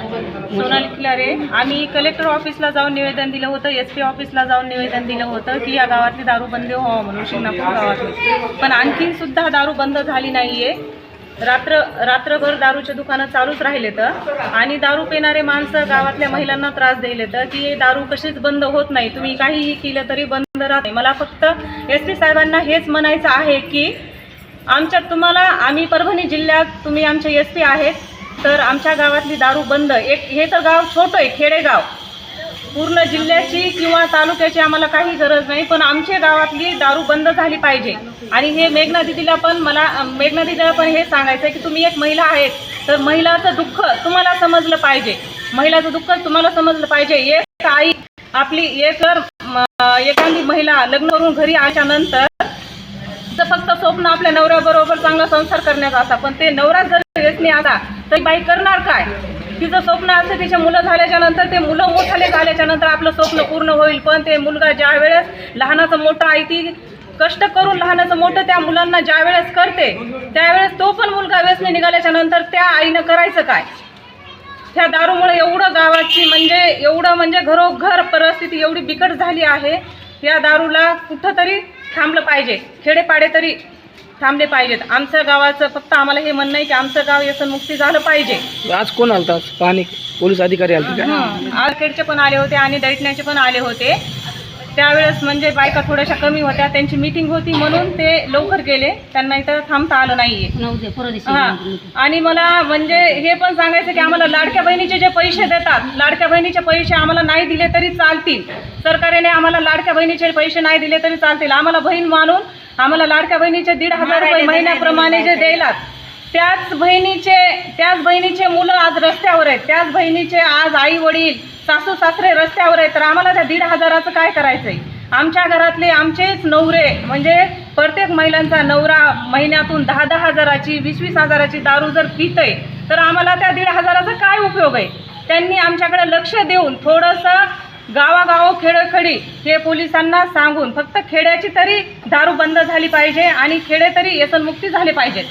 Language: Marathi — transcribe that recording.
सोनाली खिलारे आम्ही कलेक्टर ऑफिसला जाऊन निवेदन दिलं होतं एस पी ऑफिसला जाऊन निवेदन दिलं होतं की या गावातली दारू बंद व्हावं म्हणून शिंगणापूर गावातली. पण आणखीन सुद्धा दारू बंद झाली नाहीये. रात्र रात्रभर दारूचे दुकानं चालूच राहिले तर आणि दारू पिणारे माणसं गावातल्या महिलांना त्रास दिले तर की हे दारू कशीच बंद होत नाही. तुम्ही काहीही केलं तरी बंद राहत मला फक्त एस पी साहेबांना हेच म्हणायचं आहे की आमच्या तुम्हाला आम्ही परभणी जिल्ह्यात तुम्ही आमचे एस पी आहेत. तर आमच्या गावातली दारू बंद. एक हे तर गाव छोटं आहे खेडेगाव. पूर्ण जिल्ह्याची किंवा तालुक्याची आम्हाला काही गरज नाही पण आमच्या गावातली दारू बंद झाली पाहिजे. आणि हे मेघना दिदीला पण मला मेघना दिदीला पण हे सांगायचं आहे की तुम्ही एक महिला आहेत तर महिलाचं दुःख तुम्हाला समजलं पाहिजे. महिलाचं दुःख तुम्हाला समजलं पाहिजे. एक आई आपली एक एखादी महिला लग्न करून घरी आल्यानंतर फक्त स्वप्न आपल्या नवऱ्याबरोबर चांगला संसार करण्याचा असा पण ते नवरा जर नाही आता. तर बाई करणार काय? तिचं स्वप्न असतं तिचे मुलं झाल्याच्यानंतर ते मुलं मोठाले झाल्याच्यानंतर आपलं स्वप्न पूर्ण होईल. पण ते मुलगा ज्या वेळेस लहानाचं मोठं आई ती कष्ट करून लहानाचं मोठं त्या मुलांना ज्या वेळेस करते त्यावेळेस तो पण मुलगा व्यसनी निघाल्याच्या नंतर त्या आईनं करायचं काय? ह्या दारूमुळे एवढं गावाची म्हणजे एवढं म्हणजे घरोघर परिस्थिती एवढी बिकट झाली आहे. या दारूला कुठंतरी थांबलं पाहिजे. खेडेपाडे तरी थांबले पाहिजेत. आमच्या गावाचं फक्त आम्हाला हे म्हणणं आहे की आमचं गाव व्यसनमुक्ती झालं पाहिजे. आज कोण आलता? आज पाहणी पोलीस अधिकारी आलते का? आर्केडचे पण आले होते आणि दैटण्याचे पण आले होते. त्यावेळेस म्हणजे बायका थोड्याशा कमी होत्या. त्यांची मीटिंग होती म्हणून ते लवकर गेले. त्यांना इथं थांबता आलं नाहीये. हा. आणि मला म्हणजे हे पण सांगायचं की आम्हाला लाडक्या बहिणीचे जे पैसे देतात लाडक्या बहिणीचे पैसे आम्हाला नाही दिले तरी चालतील. सरकारने आम्हाला लाडक्या बहिणीचे पैसे नाही दिले तरी चालतील. आम्हाला बहीण मानून आम्हाला लाडक्या बहिणीचे दीड हजार रुपये महिन्याप्रमाणे जे द्यायलात त्याच बहिणीचे त्याच बहिणीचे मुलं आज रस्त्यावर आहेत. त्याच बहिणीचे आज आई वडील सासू सासरे रस्त्यावर आहेत. तर आम्हाला त्या दीड हजाराचं काय करायचंय? आमच्या घरातले आमचेच नवरे म्हणजे प्रत्येक महिलांचा नवरा महिन्यातून दहा दहा हजाराची वीस वीस हजाराची दारू जर पितय तर आम्हाला त्या दीड हजाराचा काय उपयोग आहे? त्यांनी आमच्याकडे लक्ष देऊन थोडंसं गावागाव खेडोखेडी हे पोलिसांना सांगून फक्त खेड्याची तरी दारू बंद झाली पाहिजे आणि खेडे तरी व्यसनमुक्ती झाले पाहिजेत.